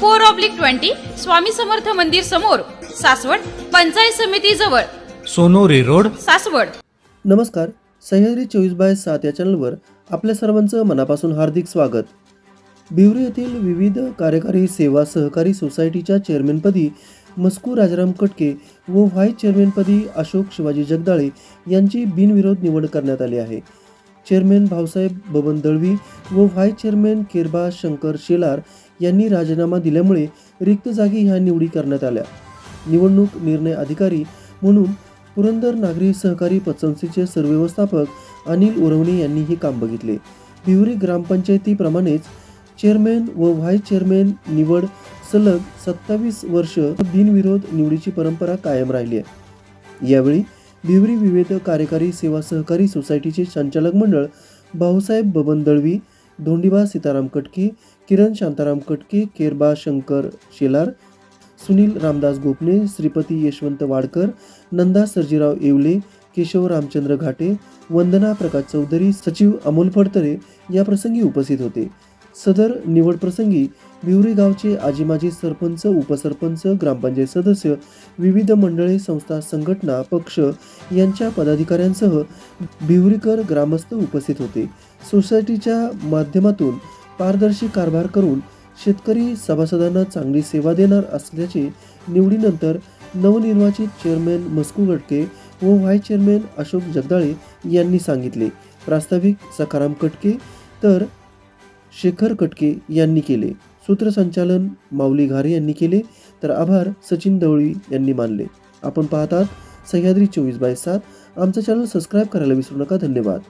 four oblique twenty Swami Samarth मंदिर समोर सासवड पंचायत समिती जवळ. सोनोरी रोड. सासवड. नमस्कार सह्याद्री चोवीस बाय सात या चॅनलवर आपल्या सर्वांचं मनापासून हार्दिक स्वागत. बिवरी येथील विविध कार्यकारी सेवा सहकारी सोसायटीच्या चेअरमॅनपदी मस्कू राजाराम कटके व व्हाईस चेअरमॅनपदी अशोक शिवाजी जगदाळे यांची बिनविरोध निवड करण्यात आली आहे. चेअरमॅन भाऊसाहेब बबन दळवी व व्हाईस चेअरमॅन केरबा शंकर शेलार यांनी राजीनामा दिल्यामुळे रिक्त जागी ह्या निवडी करण्यात आल्या. निवडणूक निर्णय अधिकारी म्हणून पुरंदर नागरी सहकारी पतसंस्थेचे सरव्यवस्थापक अनिल उरवणे यांनी हे काम बघितले. भिवरी ग्रामपंचायतीप्रमाणेच चेअरमॅन व व्हाईस चेअरमॅन निवड सलग सत्तावीस वर्ष बिनविरोध निवडीची परंपरा कायम राहिली आहे. यावेळी भिवरी विविध कार्यकारी सेवा सहकारी सोसायटीचे संचालक मंडळ भाऊसाहेब बबन दळवी धोंडीबा सीताराम कटके किरण शांताराम कटके केरबा शंकर शेलार सुनील रामदास गोपने श्रीपती यशवंत वाडकर नंदा सर्जीराव येवले केशव रामचंद्र घाटे वंदना प्रकाश चौधरी सचिव अमोल फडतरे या प्रसंगी उपस्थित होते. सदर निवड प्रसंगी बिवरी गावचे आजी माजी सरपंच उपसरपंच ग्रामपंचायत सदस्य विविध मंडळे संस्था संघटना पक्ष यांच्या पदाधिकाऱ्यांसह बिवरीकर ग्रामस्थ उपस्थित होते. सोसायटीच्या माध्यमातून पारदर्शी कारभार करून शेतकरी सभासदांना चांगली सेवा देणार असल्याचे निवडीनंतर नवनिर्वाचित चेअरमॅन मस्कू गटके व व्हाईस चेअरमॅन अशोक जगदाळे यांनी सांगितले. प्रास्ताविक सखाराम कटके तर शेखर कटके यांनी केले. सूत्रसंचालन माऊली घारे यांनी केले. तर आभार सचिन दवळी यांनी मानले. आपण पाहतात सह्याद्री चोवीस बाय सात. आमचं चॅनल सबस्क्राईब करायला विसरू नका. धन्यवाद.